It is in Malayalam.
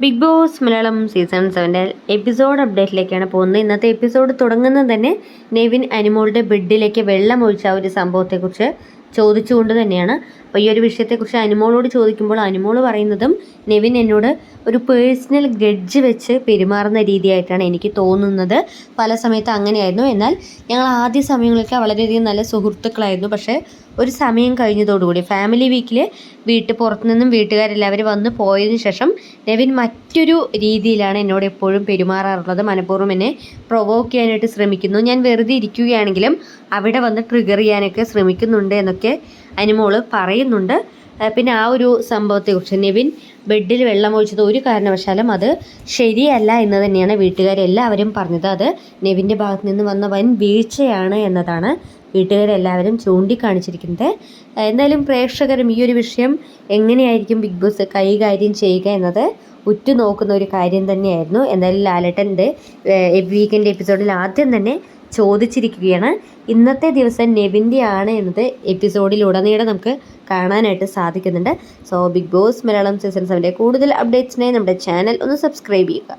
ബിഗ് ബോസ് മലയാളം സീസൺ സെവന്റെ എപ്പിസോഡ് അപ്ഡേറ്റിലേക്കാണ് പോകുന്നത്. ഇന്നത്തെ എപ്പിസോഡ് തുടങ്ങുന്നത് തന്നെ നെവിൻ അനിമോളുടെ ബെഡിലേക്ക് വെള്ളം ഒഴിച്ച ഒരു സംഭവത്തെക്കുറിച്ച് ചോദിച്ചുകൊണ്ട് തന്നെയാണ്. അപ്പോൾ ഈ ഒരു വിഷയത്തെക്കുറിച്ച് അനിമോളോട് ചോദിക്കുമ്പോൾ അനിമോൾ പറയുന്നതും നെവിൻ എന്നോട് ഒരു പേഴ്സണൽ ഗഡ്ജ് വെച്ച് പെരുമാറുന്ന രീതിയായിട്ടാണ് എനിക്ക് തോന്നുന്നത്. പല സമയത്ത് അങ്ങനെയായിരുന്നു. എന്നാൽ ഞങ്ങൾ ആദ്യ സമയങ്ങളിലൊക്കെ വളരെയധികം നല്ല സുഹൃത്തുക്കളായിരുന്നു. പക്ഷേ ഒരു സമയം കഴിഞ്ഞതോടുകൂടി ഫാമിലി വീക്കിൽ വീട്ട് പുറത്തുനിന്നും വീട്ടുകാരെല്ലാവരും വന്ന് പോയതിന് ശേഷം നെവിൻ മറ്റൊരു രീതിയിലാണ് എന്നോട് എപ്പോഴും പെരുമാറാറുള്ളത്. മനഃപൂർവം എന്നെ പ്രൊവോക്ക് ചെയ്യാനായിട്ട് ശ്രമിക്കുന്നു. ഞാൻ വെറുതെ ഇരിക്കുകയാണെങ്കിലും അവിടെ വന്ന് ട്രിഗർ ചെയ്യാനൊക്കെ ശ്രമിക്കുന്നുണ്ട് എന്നൊക്കെ അനുമോൾ പറയുന്നുണ്ട്. പിന്നെ ആ ഒരു സംഭവത്തെക്കുറിച്ച് നെവിൻ ബെഡിൽ വെള്ളം ഒഴിച്ചത് ഒരു കാരണവശാലും അത് ശരിയല്ല എന്ന് തന്നെയാണ് വീട്ടുകാരെല്ലാവരും പറഞ്ഞത്. അത് നെവിന്റെ ഭാഗത്ത് നിന്ന് വന്ന വൻ വീഴ്ചയാണ് എന്നതാണ് വീട്ടുകാരെല്ലാവരും ചൂണ്ടിക്കാണിച്ചിരിക്കുന്നത്. എന്തായാലും പ്രേക്ഷകരും ഈ ഒരു വിഷയം എങ്ങനെയായിരിക്കും ബിഗ് ബോസ് കൈകാര്യം ചെയ്യുക എന്നത് ഉറ്റുനോക്കുന്ന ഒരു കാര്യം തന്നെയായിരുന്നു. എന്തായാലും ലാലേട്ടന്റെ വീക്കെൻഡ് എപ്പിസോഡിൽ ആദ്യം തന്നെ ചോദിച്ചിരിക്കുകയാണ് ഇന്നത്തെ ദിവസം നെവിന്റെ ആണ് എന്നത് എപ്പിസോഡിലുടനീളം നമുക്ക് കാണാനായിട്ട് സാധിക്കുന്നുണ്ട്. So Big Boss Malayalam season സെവന്റെ കൂടുതൽ അപ്ഡേറ്റ്സിനായി നമ്മുടെ ചാനൽ ഒന്ന് സബ്സ്ക്രൈബ് ചെയ്യുക.